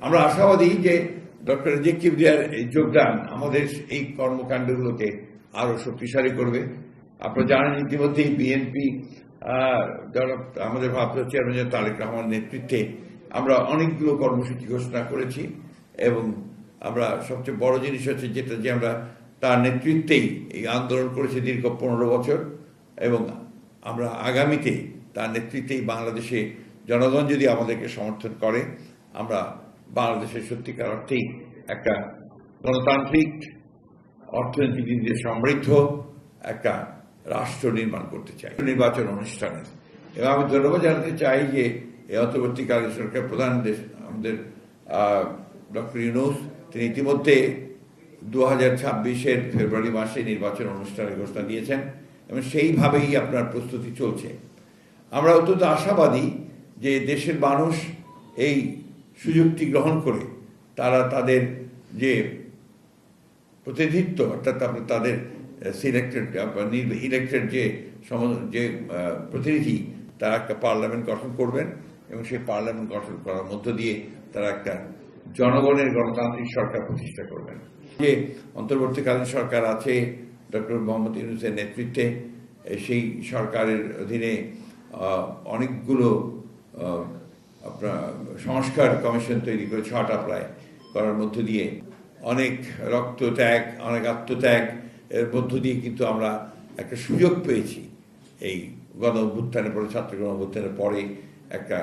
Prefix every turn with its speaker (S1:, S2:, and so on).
S1: আমরা আশাবাদী যে ডক্টর জে কিবরিয়ার এই যোগদান আমাদের এই কর্মকাণ্ডগুলোকে আরও শক্তিশালী করবে। আপনারা জানেন ইতিমধ্যেই বিএনপি আমাদের ভারপ্রাপ্ত চেয়ারম্যান তারেক রহমান নেতৃত্বে আমরা অনেকগুলো কর্মসূচি ঘোষণা করেছি এবং আমরা সবচেয়ে বড় জিনিস হচ্ছে যেটা যে আমরা তার নেতৃত্বেই এই আন্দোলন করেছি দীর্ঘ পনেরো বছর এবং আমরা আগামীতে তার নেতৃত্বেই বাংলাদেশে জনগণ যদি আমাদেরকে সমর্থন করে, আমরা বাংলাদেশের সত্যিকার অর্থেই একটা গণতান্ত্রিক অর্থনীতি দিয়ে সমৃদ্ধ একটা রাষ্ট্র নির্মাণ করতে চাই। নির্বাচন অনুষ্ঠানে। এবং আমি ধন্যবাদ জানাতে চাই যে এই অন্তর্বর্তীকালীন সরকার প্রধান দেশ আমাদের ডক্টর ইউনুস, তিনি ইতিমধ্যে দু হাজার ছাব্বিশের ফেব্রুয়ারি মাসে নির্বাচন অনুষ্ঠানের ঘোষণা দিয়েছেন এবং সেইভাবেই আপনার প্রস্তুতি চলছে। আমরা অত্যন্ত আশাবাদী যে দেশের মানুষ এই সুযোগটি গ্রহণ করে তারা তাদের যে প্রতিনিধিত্ব, অর্থাৎ তাদের সিলেক্টেড ইলেক্টেড যে সম, যে প্রতিনিধি, তারা একটা পার্লামেন্ট গঠন করবেন এবং সেই পার্লামেন্ট গঠন করার মধ্য দিয়ে তারা একটা জনগণের গণতান্ত্রিক সরকার প্রতিষ্ঠা করবেন। যে অন্তর্বর্তীকালীন সরকার আছে, ডক্টর মোহাম্মদ ইউনুসের নেতৃত্বে সেই সরকারের অধীনে অনেকগুলো আপনার সংস্কার কমিশন তৈরি করে ছটা প্রায় করার মধ্য দিয়ে অনেক রক্ত ত্যাগ অনেক আত্মত্যাগ এর মধ্য দিয়ে কিন্তু আমরা একটা সুযোগ পেয়েছি। এই গণ অভ্যুত্থানের পরে, ছাত্র গণ অভ্যুত্থানের পরে একটা